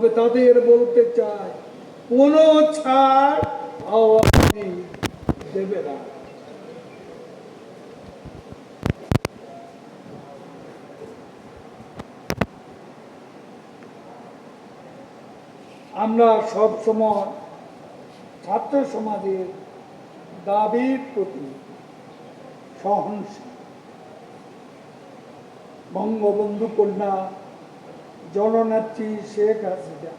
তবে তাদের বলতে চাই কোনো ছাড় আওয়ামী দেবে না। আমরা সব সময় ছাত্র সমাজের দাবির প্রতি সহনশীল। বঙ্গবন্ধু কন্যা জননেত্রী শেখ হাসিনা,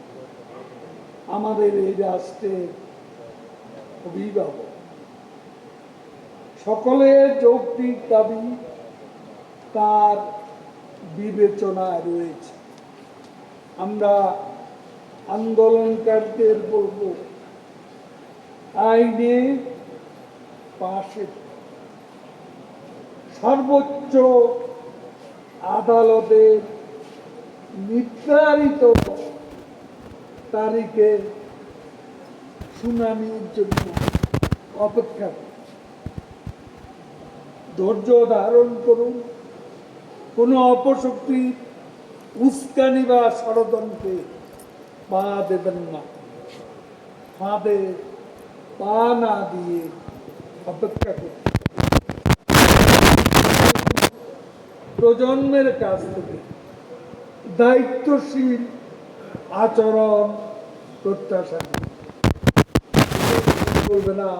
আমাদের এই রাষ্ট্রের অভিভাবক। সকলের যৌক্তিক দাবি তার বিবেচনায় রয়েছে। আমরা আন্দোলনকারীদের বলব, আইনে পাশে সর্বোচ্চ আদালতের নির্ধারিত তারিখে শুনানির জন্য অপেক্ষা ধৈর্য ধারণ করুন। কোনো অপশক্তি উস্কানি বা ষড়যন্ত্রে পা দেবেন না। ফাঁদে পা না দিয়ে অপেক্ষা করুন। প্রজন্মের কাছ থেকে দায়িত্বশীল আচরণ প্রত্যাশা করি। বলবে না,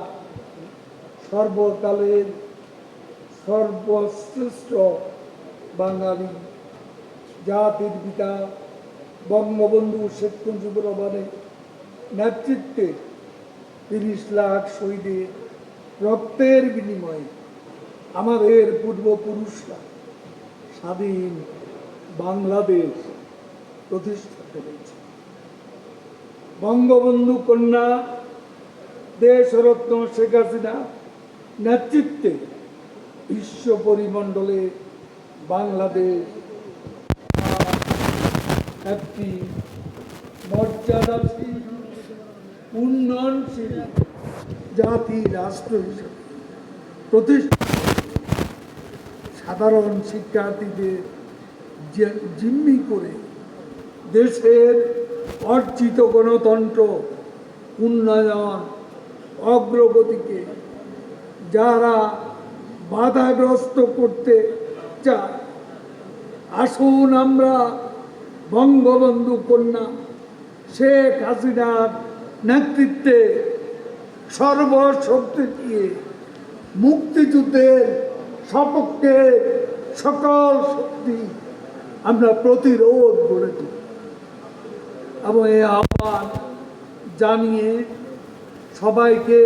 সর্বকালের সর্বশ্রেষ্ঠ বাঙালি জাতির পিতা, বঙ্গবন্ধু শেখ মুজিবুর রহমানের নেতৃত্বে তিরিশ লাখ শহীদের রক্তের বিনিময়ে আমাদের পূর্বপুরুষরা স্বাধীন বাংলাদেশ প্রতিষ্ঠা করেছে। বঙ্গবন্ধু কন্যা দেশরত্ন শেখ হাসিনা নেতৃত্বে বিশ্ব পরিমণ্ডলে বাংলাদেশ একটি মর্যাদাশীল, উন্নয়নশীল জাতি, রাষ্ট্র হিসেবে প্রতিষ্ঠা সাধারণ শিক্ষার্থীদের জিম্মি করে দেশের অর্জিত গণতন্ত্র, উন্নয়ন, অগ্রগতিকে যারা বাধাগ্রস্ত করতে চায়, আসুন আমরা বঙ্গবন্ধু কন্যা শেখ হাসিনার নেতৃত্বে সর্বশক্তি দিয়ে মুক্তিযুদ্ধের সপক্ষে সকল শক্তি আমরা প্রতিরোধ তুলি। এবং এই আহ্বান জানিয়ে সবাইকে